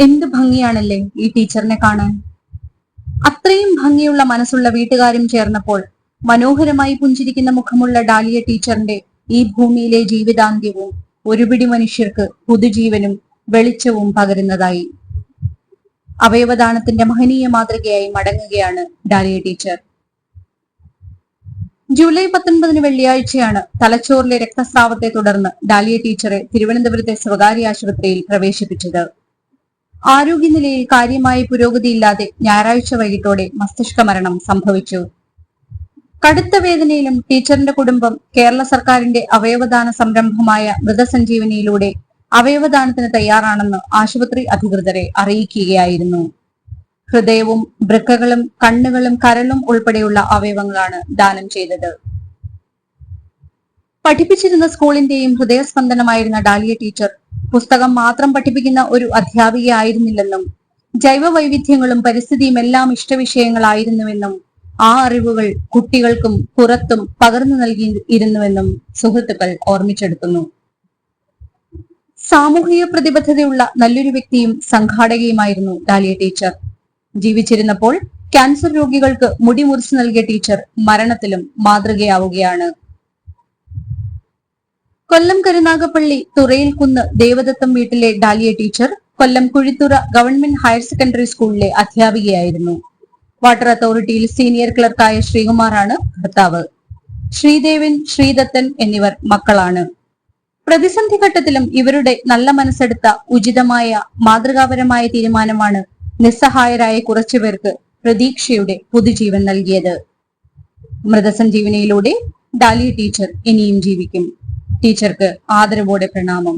എന്ത് ഭംഗിയാണല്ലേ ഈ ടീച്ചറിനെ കാണാൻ? അത്രയും ഭംഗിയുള്ള മനസ്സുള്ള വീട്ടുകാരും ചേർന്നപ്പോൾ മനോഹരമായി പുഞ്ചിരിക്കുന്ന മുഖമുള്ള ഡാലിയ ടീച്ചറിന്റെ ഈ ഭൂമിയിലെ ജീവിതാന്ത്യവും ഒരുപിടി മനുഷ്യർക്ക് പുതുജീവനും വെളിച്ചവും പകരുന്നതായി. അവയവദാനത്തിന്റെ മഹനീയ മാതൃകയായി മടങ്ങുകയാണ് ഡാലിയ ടീച്ചർ. ജൂലൈ പത്തൊൻപതിന് വെള്ളിയാഴ്ചയാണ് തലച്ചോറിലെ രക്തസ്രാവത്തെ തുടർന്ന് ഡാലിയ ടീച്ചറെ തിരുവനന്തപുരത്തെ സ്വകാര്യ ആശുപത്രിയിൽ പ്രവേശിപ്പിച്ചത്. ആരോഗ്യനിലയിൽ കാര്യമായ പുരോഗതിയില്ലാതെ ഞായറാഴ്ച വൈകിട്ടോടെ മസ്തിഷ്ക മരണം സംഭവിച്ചു. കടുത്ത വേദനയിലും ടീച്ചറിന്റെ കുടുംബം കേരള സർക്കാരിന്റെ അവയവദാന സംരംഭമായ മൃതസഞ്ജീവനിയിലൂടെ അവയവദാനത്തിന് തയ്യാറാണെന്ന് ആശുപത്രി അധികൃതരെ അറിയിക്കുകയായിരുന്നു. ഹൃദയവും വൃക്കകളും കണ്ണുകളും കരളും ഉൾപ്പെടെയുള്ള അവയവങ്ങളാണ് ദാനം ചെയ്തത്. പഠിപ്പിച്ചിരുന്ന സ്കൂളിന്റെയും ഹൃദയസ്പന്ദനമായിരുന്ന ഡാലിയ ടീച്ചർ പുസ്തകം മാത്രം പഠിപ്പിക്കുന്ന ഒരു അധ്യാപികയായിരുന്നില്ലെന്നും ജൈവ വൈവിധ്യങ്ങളും പരിസ്ഥിതിയും എല്ലാം ഇഷ്ടവിഷയങ്ങളായിരുന്നുവെന്നും ആ അറിവുകൾ കുട്ടികൾക്കും പുറത്തും പകർന്നു നൽകിയിരുന്നുവെന്നും സുഹൃത്തുക്കൾ ഓർമ്മിച്ചെടുക്കുന്നു. സാമൂഹിക പ്രതിബദ്ധതയുള്ള നല്ലൊരു വ്യക്തിയും സംഘാടകയുമായിരുന്നു ഡാലിയ ടീച്ചർ. ജീവിച്ചിരുന്നപ്പോൾ ക്യാൻസർ രോഗികൾക്ക് മുടി മുറിച്ചു നൽകിയ ടീച്ചർ മരണത്തിലും മാതൃകയാവുകയാണ്. കൊല്ലം കരുനാഗപ്പള്ളി തുറയിൽ കുന്ന് ദേവദത്തം വീട്ടിലെ Dalia teacher Kollam Kuzhithura government higher secondary സ്കൂളിലെ അധ്യാപികയായിരുന്നു. വാട്ടർ അതോറിറ്റിയിൽ സീനിയർ ക്ലർക്കായ ശ്രീകുമാറാണ് ഭർത്താവ്. ശ്രീദേവൻ ശ്രീദത്തൻ എന്നിവർ മക്കളാണ്. പ്രതിസന്ധി ഘട്ടത്തിലും ഇവരുടെ നല്ല മനസ്സെടുത്ത ഉചിതമായ മാതൃകാപരമായ തീരുമാനമാണ് നിസ്സഹായരായ കുറച്ചുപേർക്ക് പ്രതീക്ഷയുടെ പുതുജീവൻ നൽകിയത്. മൃതസഞ്ജീവനിയിലൂടെ ഡാലി ടീച്ചർ ഇനിയും ജീവിക്കും. ടീച്ചർക്ക് ആദരവോടെ പ്രണാമം